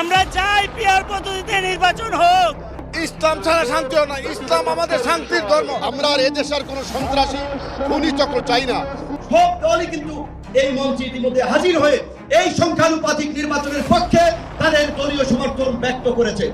আমরা চাই পিয়ার পদ্ধতিতে নির্বাচন হোক। ইসলাম ছাড়া শান্তি হয় না। ইসলাম আমাদের শান্তির ধর্ম। আমরা আর এদেশের কোনো সন্ত্রাসী খুনি চক্র চাই না। সব দলই কিন্তু এই মঞ্চে ইতিমধ্যে হাজির হয়ে এই সংখ্যানুপাতিক নির্বাচনের পক্ষে তাদের দলীয় সমর্থন ব্যক্ত করেছে।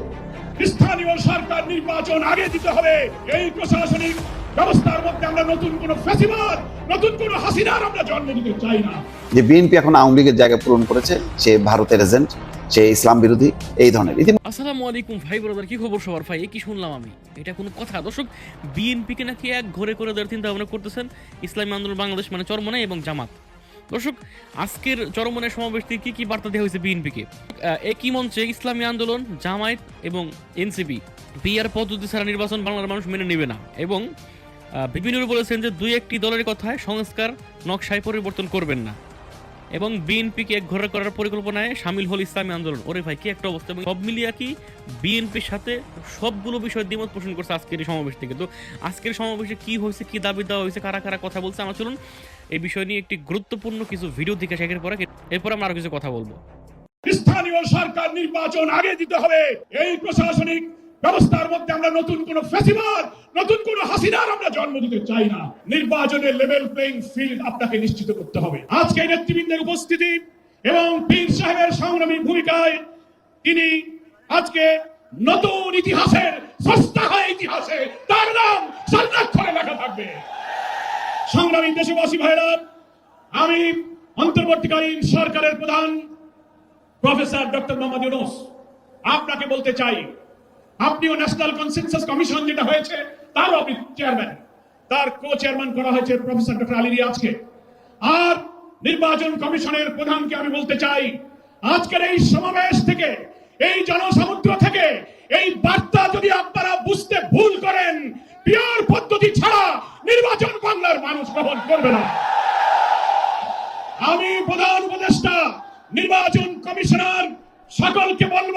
স্থানীয় সরকার নির্বাচন আগে দিতে হবে। এই প্রশাসনিক ব্যবস্থার মধ্যে আমরা নতুন কোন ফেসিবাদ নতুন কোন হাসিনার আমরা জন্ম দিতে চাই না। যে বিএনপি এখন আওয়ামী লীগের জায়গা পূরণ করেছে সে ভারতের এজেন্ট সে ইসলাম বিরোধী এই ধরনের। আসসালামু আলাইকুম ভাই ব্রাদার কি খবর সবার ভাই? কি শুনলাম আমি? এটা কোনো কথা। দর্শক, বিএনপিকে নাকি এক ঘরে করে দেওয়ার চিন্তা ভাবনা করতেছেন ইসলামী আন্দোলন বাংলাদেশ মানে চরমনে এবং জামাত। দর্শক, আজকের চরমনের সমাবেশ থেকে কি কি বার্তা দেওয়া হয়েছে বিএনপিকে? একই মঞ্চে ইসলামী আন্দোলন, জামায়াত এবং এনসিপি। বিআর পদ্ধতি ছাড়া নির্বাচন বাংলার মানুষ মেনে নেবে না। এবং বিভিন্ন বলেছেন যে দুই একটি দলের কথায় সংস্কার নকশায় পরিবর্তন করবেন না। এবং বিএনপিকে এক ঘরে করার পরিকল্পনায় সামিল হল ইসলামী আন্দোলন। ওরে ভাই, কি একটা অবস্থা। সব মিলিয়ে কি বিএনপির সাথে সবগুলো বিষয় দ্বিমত পোষণ করছে আজকের এই সমাবেশ থেকে। তো আজকের সমাবেশে কি হয়েছে, কি দাবি দেওয়া হয়েছে, কারা কারা কথা বলছে, আমার চলুন এই বিষয় নিয়ে একটি গুরুত্বপূর্ণ কিছু ভিডিও দিকে শেখার পরে এরপর আমরা আরও কিছু কথা বলব। স্থানীয় সরকার নির্বাচন আগে দিতে হবে। এই প্রশাসনিক ব্যবস্থার মধ্যে আমরা নতুন কোন ফেসিবাদ নতুন কোন হাসিনার আমরা জন্ম দিতে চাই না। নির্বাচনের লেভেল প্লেইং ফিল্ড আপনাকে নিশ্চিত করতে হবে। আজকে নেতৃবৃন্দের উপস্থিতি এবং পীর সাহেবের সংগ্রামী ভূমিকায় তিনি আজকে নতুন ইতিহাসের, সস্তা হয় ইতিহাসে তার নাম সংরক্ষণে লেখা থাকবে। সংগ্রামী দেশবাসী ভাইরা, আমি অন্তর্বর্তীকালীন সরকারের প্রধান প্রফেসর ডক্টর মোহাম্মদ ইউনুস। আপনাকে বলতে চাই আপনিও ন্যাশনাল কনসেনসাস কমিশন যেটা হয়েছে, তারও আপনি চেয়ারম্যান তার কো চেয়ারম্যান করা হয়েছে প্রফেসর ডক্টর আলী রিয়াজকে আর নির্বাচন কমিশনের প্রধানকে আমি বলতে চাই, আজকের এই সমাবেশ থেকে, এই জনসমুদ্র থেকে, এই বার্তা যদি আপনারা বুঝতে ভুল করেন, পিওর পদ্ধতি ছাড়া নির্বাচন বাংলার মানুষ গ্রহণ করবে না। আমি প্রধান উপদেষ্টা, নির্বাচন কমিশনার, সকলকে বলব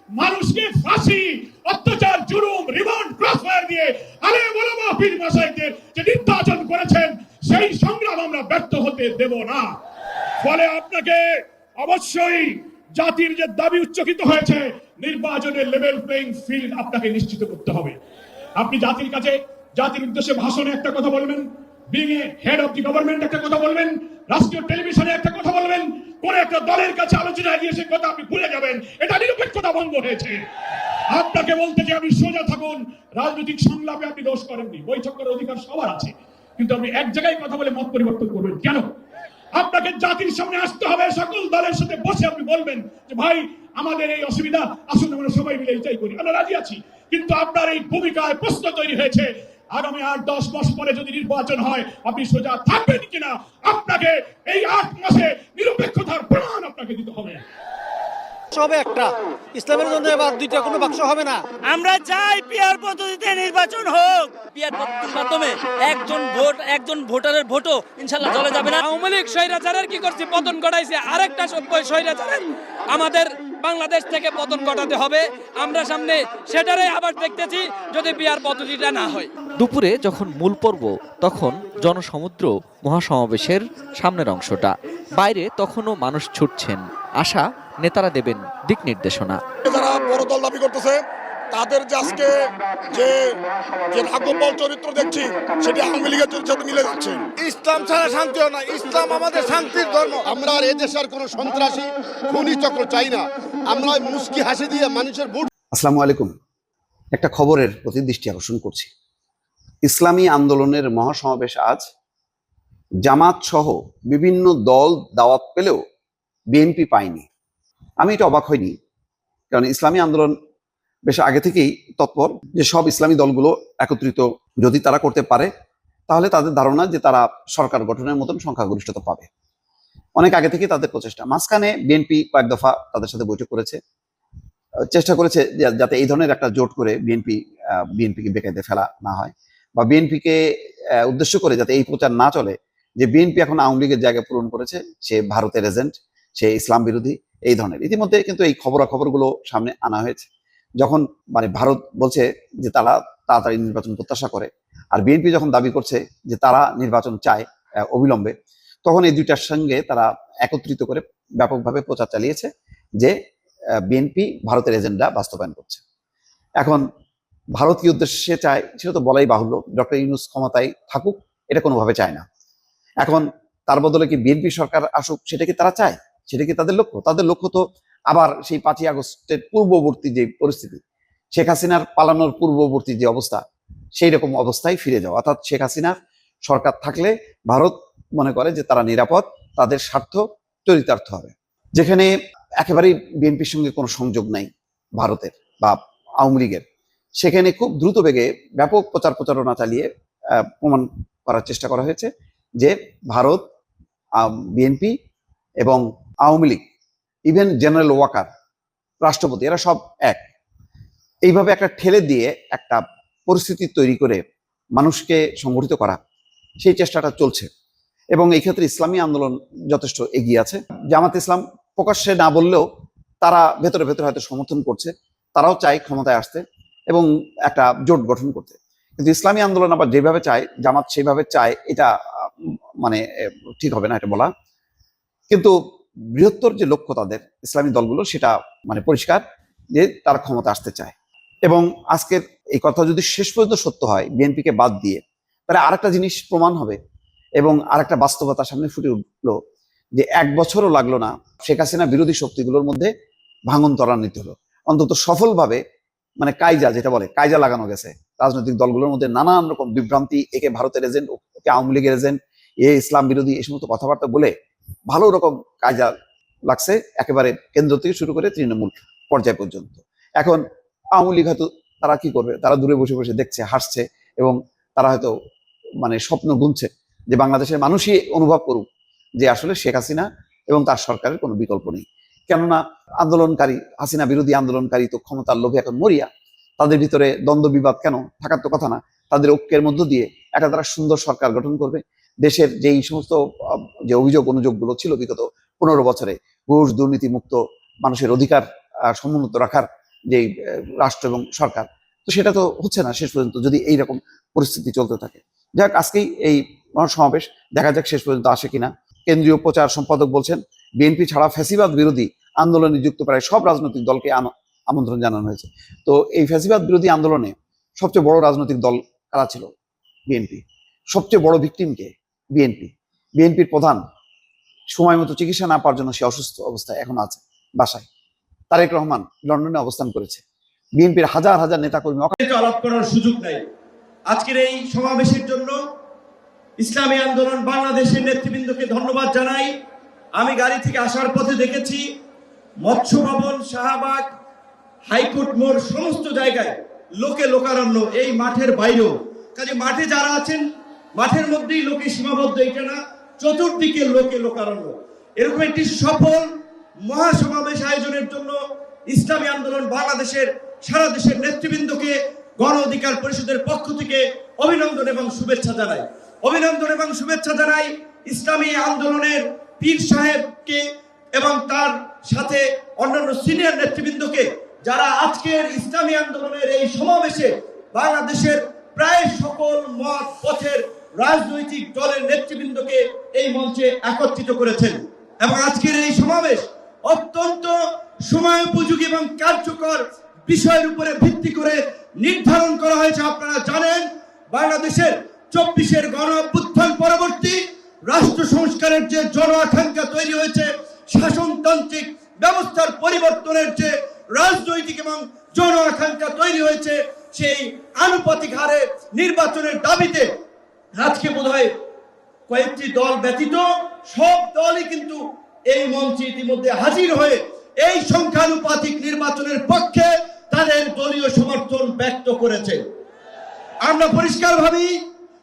মানুষকে ফাঁসি, অত্যাচার, জুলুম, রিমান্ড ক্রসফায়ার দিয়ে আলে বলো মাহফিল মাসাইদের যে নির্বাচন করেছেন, সেই সংগ্রাম আমরা ব্যর্থ হতে দেব না। ফলে আপনাকে অবশ্যই জাতির যে দাবি উচ্চকিত হয়েছে, নির্বাচনের লেভেল প্লেইং ফিল্ড আপনাকে নিশ্চিত করতে হবে। আপনি জাতির কাছে, জাতির উদ্দেশ্যে ভাষণে একটা কথা বলবেন being a head of the government একটা কথা বলবেন, রাষ্ট্রীয় টেলিভিশনে একটা কথা বলবেন কোন একটা দলের কাছে আলোচনায় গিয়ে সে কথা আপনি ভুলে যাবেন। এটা নিরপেক্ষতা ভঙ্গ হয়েছে। আপনাকে বলতে যে আপনি সোজা থাকুন। রাজনৈতিক সংলাপে আপনি দোষ করেননি। বৈঠক করার অধিকার সবার আছে। কিন্তু আপনি এক জায়গায় কথা বলে মত পরিবর্তন করবেন কেন? আপনাকে জাতির সামনে আসতে হবে, সকল দলের সাথে বসে আপনি বলবেন যে, ভাই, আমাদের এই অসুবিধা, আসুন আমরা সবাই মিলে এটাই করি। আমরা রাজি আছি। কিন্তু আপনার এই ভূমিকায় প্রশ্ন তৈরি হয়েছে আগামী আট দশ মাস পরে যদি নির্বাচন হয় আপনি সোজা থাকবেন কিনা? আপনাকে এই আট মাসে নিরপেক্ষতার প্রমাণ আপনাকে দিতে হবে। হবে একটা। ইসলামের জন্য এবার দুইটা কোনো বাক্স হবে না। আমরা চাই পিয়ার পদ্ধতিতে নির্বাচন হোক। পিয়ার পদ্ধতির মাধ্যমে একজন ভোট একজন ভোটারের ভোটও ইনশাল্লাহ চলে যাবে না। আওয়ামী লীগ স্বৈরাচারের কি করছে? পতন ঘটাইছে। আরেকটা সভ্য স্বৈরাচারের আমাদের বাংলাদেশ থেকে পতন ঘটাতে হবে। আমরা সামনে সেটারই আবার দেখতেছি যদি বিয়ার পদ্ধতিটা না হয়। দুপুরে যখন মূল পর্ব তখন জনসমুদ্র মহাসমাবেশের সামনের অংশটা। বাইরে তখনও মানুষ ছুটছেন। আশা নেতারা দেবেন দিক নির্দেশনা। যারা বড় দল দাবি করতেছে তাদের যে আজকে যে যে ভাগ্যবল চরিত্র দেখছি সেটি আওয়ামী লীগের চরিত্রের সাথে মিলে যাচ্ছে। ইসলাম ছাড়া শান্তি হয় না। ইসলাম আমাদের শান্তির ধর্ম। আমরা আর এদেশের কোনো সন্ত্রাসী খুনি চক্র চাই না। আমরা মুস্কি হাসি দিয়ে মানুষের ভোট আসসালামু আলাইকুম। একটা খবরের প্রতি দৃষ্টি আকর্ষণ করছি। ইসলামী আন্দোলনের মহাসমাবেশ আজ। জামাত সহ বিভিন্ন দল দাওয়াত পেলেও বিএনপি পায়নি। আমি এটা অবাক হইনি, কারণ ইসলামী আন্দোলন বেশ আগে থেকেই তৎপর যে সব ইসলামী দলগুলো একত্রিত যদি তারা করতে পারে, তাহলে তাদের ধারণা যে তারা সরকার গঠনের মতন সংখ্যাগরিষ্ঠতা পাবে। অনেক আগে থেকে তাদের প্রচেষ্টা। মাঝখানে বিএনপি কয়েক দফা তাদের সাথে বৈঠক করেছে। চেষ্টা করেছে যাতে এই ধরনের একটা জোট করে বিএনপি বিএনপিকে বেকায়দে ফেলা না হয়। বা বিএনপিকে উদ্দেশ্য করে যাতে এই প্রচার না চলে, যে বিএনপি এখন আওয়ামী লীগের জায়গা পূরণ করেছে, সে ভারতের এজেন্ট, সে ইসলাম বিরোধী, এই ধরনের। ইতিমধ্যে কিন্তু এই খবরাখবরগুলো সামনে আনা হয়েছে। যখন মানে ভারত বলছে যে তারা তাড়াতাড়ি নির্বাচন প্রত্যাশা করে, আর বিএনপি যখন দাবি করছে যে তারা নির্বাচন চায় অবিলম্বে, তখন এই দুইটার সঙ্গে তারা একত্রিত করে ব্যাপকভাবে প্রচার চালিয়েছে যে বিএনপি ভারতের এজেন্ডা বাস্তবায়ন করছে। এখন ভারত কি উদ্দেশ্যে চায়, সেটা তো বলাই বাহুল্য। ডক্টর ইউনুস ক্ষমতায় থাকুক, এটা কোনোভাবে চায় না। এখন তার বদলে কি বিএনপি সরকার আসুক, সেটা কি তারা চায়? সেটা কি তাদের লক্ষ্য? তাদের লক্ষ্য তো আবার সেই পাঁচই আগস্টের পূর্ববর্তী যে পরিস্থিতি, শেখ হাসিনার পালানোর পূর্ববর্তী যে অবস্থা, সেই রকম অবস্থায় ফিরে যাওয়া। অর্থাৎ শেখ হাসিনার সরকার থাকলে ভারত মনে করে যে তারা নিরাপদ, তাদের স্বার্থ চরিতার্থ হবে। যেখানে একেবারেই বিএনপির সঙ্গে কোনো সংযোগ নাই ভারতের বা আওয়ামী লীগের। সেখানে খুব দ্রুত বেগে ব্যাপক প্রচার প্রচারণা চালিয়ে প্রমাণ করার চেষ্টা করা হয়েছে যে ভারত বিএনপি এবং আওয়ামী লীগ ইভেন জেনারেল ওয়াকার রাষ্ট্রপতি, এরা সব এক। এইভাবে একটা ঠেলে দিয়ে একটা পরিস্থিতি তৈরি করে মানুষকে সংগঠিত করা, সেই চেষ্টাটা চলছে। এবং এই ক্ষেত্রে ইসলামী আন্দোলন যথেষ্ট এগিয়ে আছে। জামাত ইসলাম প্রকাশ্যে না বললেও তারা ভেতরে ভেতরে হয়তো সমর্থন করছে, তারাও চায় ক্ষমতায় আসতে। এবং একটা জোট গঠন করতে। কিন্তু ইসলামী আন্দোলন আবার যেভাবে চায়, জামাত সেইভাবে চায়, এটা মানে ঠিক হবে না এটা বলা। কিন্তু বৃহত্তর যে লক্ষ্য তাদের ইসলামী দলগুলো, সেটা মানে পরিষ্কার যে তারা ক্ষমতা আসতে চায়। এবং আজকের এই কথা যদি শেষ পর্যন্ত সত্য হয়, বিএনপিকে বাদ দিয়ে, তাহলে আরেকটা জিনিস প্রমাণ হবে এবং আরেকটা বাস্তবতার সামনে ফুটে উঠল যে এক বছরও লাগল না শেখ হাসিনা বিরোধী শক্তিগুলোর মধ্যে ভাঙন ত্বরান্বিত হলো। অন্তত সফলভাবে মানে কাইজা যেটা বলে কাইজা লাগানো গেছে। রাজনৈতিক দলগুলোর মধ্যে নানান রকম বিভ্রান্তি, একে ভারতের এজেন্ট ওকে আওয়ামী লীগের এজেন্ট এ ইসলাম বিরোধী এই সমস্ত কথাবার্তা বলে ভালো রকম কায়দা লাগছে একেবারে কেন্দ্র থেকে শুরু করে তৃণমূল পর্যায় পর্যন্ত। এখন আওয়ামী লীগ হয়তো তারা কি করবে? তারা দূরে বসে বসে দেখছে, হাসছে এবং তারা হয়তো মানে স্বপ্ন গুনছে যে বাংলাদেশের মানুষই অনুভব করুক যে আসলে শেখ হাসিনা এবং তার সরকারের কোনো বিকল্প নেই। কেননা আন্দোলনকারী, হাসিনা বিরোধী আন্দোলনকারী তো ক্ষমতার লোভে এখন মরিয়া। তাদের ভিতরে দ্বন্দ্ব বিবাদ কেন? থাকার তো কথা না। তাদের ঐক্যের মধ্য দিয়ে একটা তারা সুন্দর সরকার গঠন করবে। দেশের যেই সমস্ত, যে অভিযোগ অনুযোগগুলো ছিল বিগত পনেরো বছরে, ঘুষ দুর্নীতি মুক্ত মানুষের অধিকার সমুন্নত রাখার যে রাষ্ট্র এবং সরকার, তো সেটা তো হচ্ছে না শেষ পর্যন্ত যদি এই রকম পরিস্থিতি চলতে থাকে। যাক, আজকেই এই সমাবেশ দেখা যাক শেষ পর্যন্ত আসে কিনা। কেন্দ্রীয় প্রচার সম্পাদক বলছেন, বিএনপি ছাড়া ফ্যাসিবাদ বিরোধী আন্দোলনে যুক্ত প্রায় সব রাজনৈতিক দলকে আমন্ত্রণ জানানো হয়েছে। তো এই ফ্যাসিবাদ বিরোধী আন্দোলনে সবচেয়ে বড় রাজনৈতিক দল কারা ছিল? বিএনপি। সবচেয়ে বড় ভিকটিমকে বিএনপি। বিএনপির প্রধান, সময় মতো চিকিৎসা না পাওয়ার জন্য সে অসুস্থ অবস্থায় এখন আছে বাসায়। তারেক রহমান লন্ডনে অবস্থান করেছে। বিএনপির হাজার হাজার নেতাকর্মী একটু আলাপ করার সুযোগ নেই। আজকের এই সমাবেশের জন্য ইসলামী আন্দোলন বাংলাদেশের নেতৃবৃন্দকে ধন্যবাদ জানাই। আমি গাড়ি থেকে আসার পথে দেখেছি মৎস্য ভবন শাহবাগ, হাইকোর্ট মোড়, সমস্ত জায়গায় লোকে লোকারণ্য এই মাঠের বাইরেও। কাজে মাঠে যারা আছেন, মাঠের মধ্যেই লোকে সীমাবদ্ধ, এটা না, চতুর্দিকে লোকে লোকারণ্য। এরকম একটি সফল মহাসমাবেশ আয়োজনের জন্য ইসলামী আন্দোলন বাংলাদেশের, সারা দেশের নেতৃবৃন্দকে গণ অধিকার পরিষদের পক্ষ থেকে অভিনন্দন এবং শুভেচ্ছা জানাই। অভিনন্দন এবং শুভেচ্ছা জানাই ইসলামী আন্দোলনের পীর সাহেবকে এবং তার সাথে অন্যান্য সিনিয়র নেতৃবৃন্দকে যারা আজকের ইসলামী আন্দোলনের এই সমাবেশে বাংলাদেশের প্রায় সকল মত, পথের রাজনৈতিক দলের নেতৃবৃন্দকে এই মঞ্চে একত্রিত করেছেন। এবং আজকের এই সমাবেশ অত্যন্ত সময় উপযোগী এবং কার্যকর বিষয়ের উপরে ভিত্তি করে নির্ধারণ করা হয়েছে। আপনারা জানেন, বাংলাদেশের চব্বিশের গণ পরবর্তী রাষ্ট্র সংস্কারের যে জন আকাঙ্ক্ষা তৈরি হয়েছে শাসনতান্ত্রিক ব্যবস্থার পরিবর্তনের যে রাজনৈতিক এবং জন আকাঙ্ক্ষা তৈরি হয়েছে সেই আনুপাতিক হারে নির্বাচনের দাবিতে। আজকে বোধ হয় কয়েকটি দল ব্যতীত সব দলই কিন্তু এই মঞ্চে ইতিমধ্যে হাজির হয়ে এই সংখ্যানুপাতিক নির্বাচনের পক্ষে তাদের দলীয় সমর্থন ব্যক্ত করেছে। আমরা পরিষ্কারভাবেই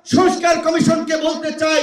সংস্কার কমিশনকে বলতে চাই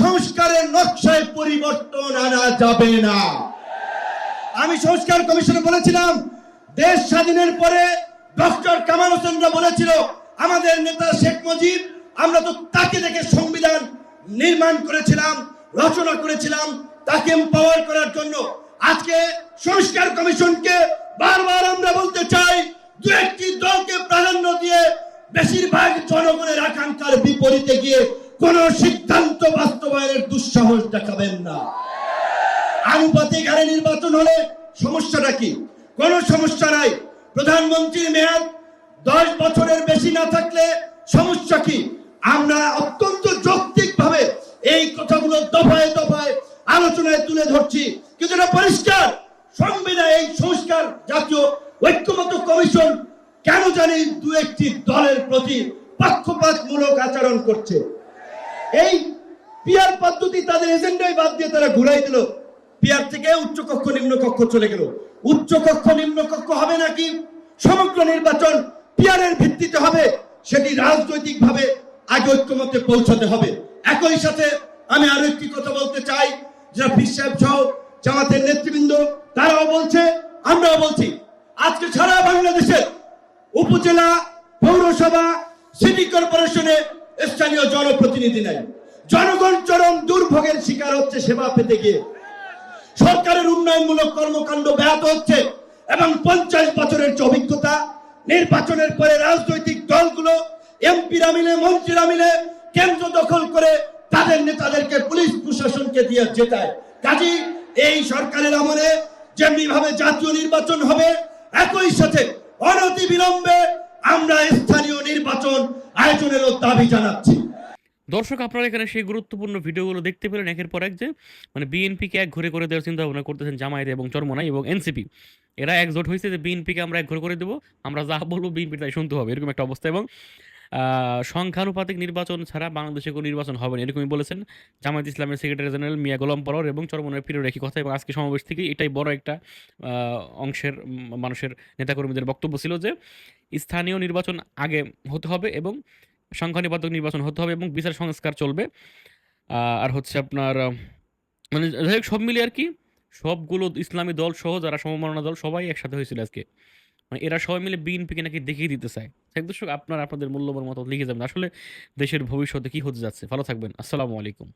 সংস্কারের নকশায় পরিবর্তন আনা যাবে না। আমি সংস্কার কমিশনে বলেছিলাম, দেশ স্বাধীনের পরে ডক্টর কামাল হোসেনরা বলেছিল, আমাদের নেতা শেখ মুজিব, আমরা তো তাকে দেখে সংবিধান নির্মাণ করেছিলাম, রচনা করেছিলাম, তাকে এম্পাওয়ার করার জন্য। আজকে সংস্কার কমিশনকে বারবার আমরা বলতে চাই, দু একটি দলকে প্রাধান্য দিয়ে বেশিরভাগ জনগণের আকাঙ্ক্ষার বিপরীতে গিয়ে কোন সিদ্ধান্ত বাস্তবায়নের দুঃসাহস দেখাবেন না। আনুপাতিক হারে নির্বাচন হলে সমস্যাটা কি? কোনো সমস্যা নাই। প্রধানমন্ত্রীর মেয়াদ দশ বছরের বেশি না থাকলে সমস্যা কি? আমরা অত্যন্ত যৌক্তিক ভাবে এই কথাগুলো দফায় দফায় আলোচনায় তুলে ধরছি। কিন্তু এটা পরিষ্কার। সংবিধান এই সংস্কার জাতীয় ঐক্যমত কমিশন কেন জানি দু একটি দলের প্রতি পক্ষপাতমূলক আচরণ করছে। এই পিয়ার পদ্ধতি তাদের এজেন্ডায় বাদ দিয়ে তারা ঘুরাই দিল। পিয়ার থেকে উচ্চ কক্ষ, নিম্ন কক্ষ চলে গেল। উচ্চ কক্ষ, নিম্ন কক্ষ হবে নাকি? সমগ্র নির্বাচন পিয়ারের ভিত্তিতে হবে, সেটি রাজনৈতিক ভাবে আগে ঐক্যমতে পৌঁছাতে হবে। একই সাথে আমি আরও একটি কথা বলতে চাই, যারা বিশ্বাস সহ জামাতের নেতৃবৃন্দ, তারাও বলছে, আমরাও বলছি, আজকে সারা বাংলাদেশের উপজেলা, পৌরসভা, সিটি কর্পোরেশনে স্থানীয় জনপ্রতিনিধি নাই। জনগণ চরম দুর্ভোগের শিকার হচ্ছে সেবা পেতে গিয়ে। সরকারের উন্নয়নমূলক কর্মকাণ্ড ব্যাহত হচ্ছে এবং পঞ্চাশ বছরের অভিজ্ঞতা, নির্বাচনের পরে রাজনৈতিক দলগুলো, এমপিরা মিলে, মন্ত্রীরা মিলে কেন্দ্র দখল করে তাদের নেতাদেরকে পুলিশ প্রশাসনকে দিয়ে জেতায়। কাজী, এই সরকারের আমলে যেমনি ভাবে জাতীয় নির্বাচন হবে, একই সাথে অনতি বিলম্বে আমরা স্থানীয় নির্বাচন আয়োজনেরও দাবি জানাচ্ছি। দর্শক, আপনারা এখানে সেই গুরুত্বপূর্ণ ভিডিওগুলো দেখতে পেলেন একের পর এক যে মানে বিএনপিকে এক ঘরে করে দেওয়ার চিন্তা ভাবনা করতেছেন জামায়াত এবং চরমনাই এবং এনসিপি। এরা একজোট হয়েছে যে, বিএনপিকে আমরা এক ঘরে করে দেবো, আমরা যা বলব বিএনপি তাই শুনতে হবে, এরকম একটা অবস্থা এবং সংখ্যানুপাতিক নির্বাচন ছাড়া বাংলাদেশে কোনো নির্বাচন হবে না, এরকমই বলেছেন জামায়াত ইসলামের সেক্রেটারি জেনারেল মিয়া গোলাম পরর এবং চরমনের প্রিয় একই কথা এবং আজকে সমাবেশ থেকে এটাই বড় একটা অংশের মানুষের নেতাকর্মীদের বক্তব্য ছিল যে, স্থানীয় নির্বাচন আগে হতে হবে এবং সংখ্যানুপাতিক নির্বাচন হতে হবে এবং বিচার সংস্কার চলবে। আর হচ্ছে আপনার মানে যাই সব মিলিয়ে আর কি, সবগুলো ইসলামী দল সহ যারা সমমাননা দল সবাই একসাথে হয়েছিল আজকে। মানে এরা সবাই মিলে বিএনপিকে নাকি দেখিয়ে দিতে চায়। এক দর্শক, আপনারা আপনাদের মূল্যবান মতো লিখে যাবেন। আসলে দেশের ভবিষ্যতে কি হতে যাচ্ছে? ভালো থাকবেন। আসসালামু আলাইকুম।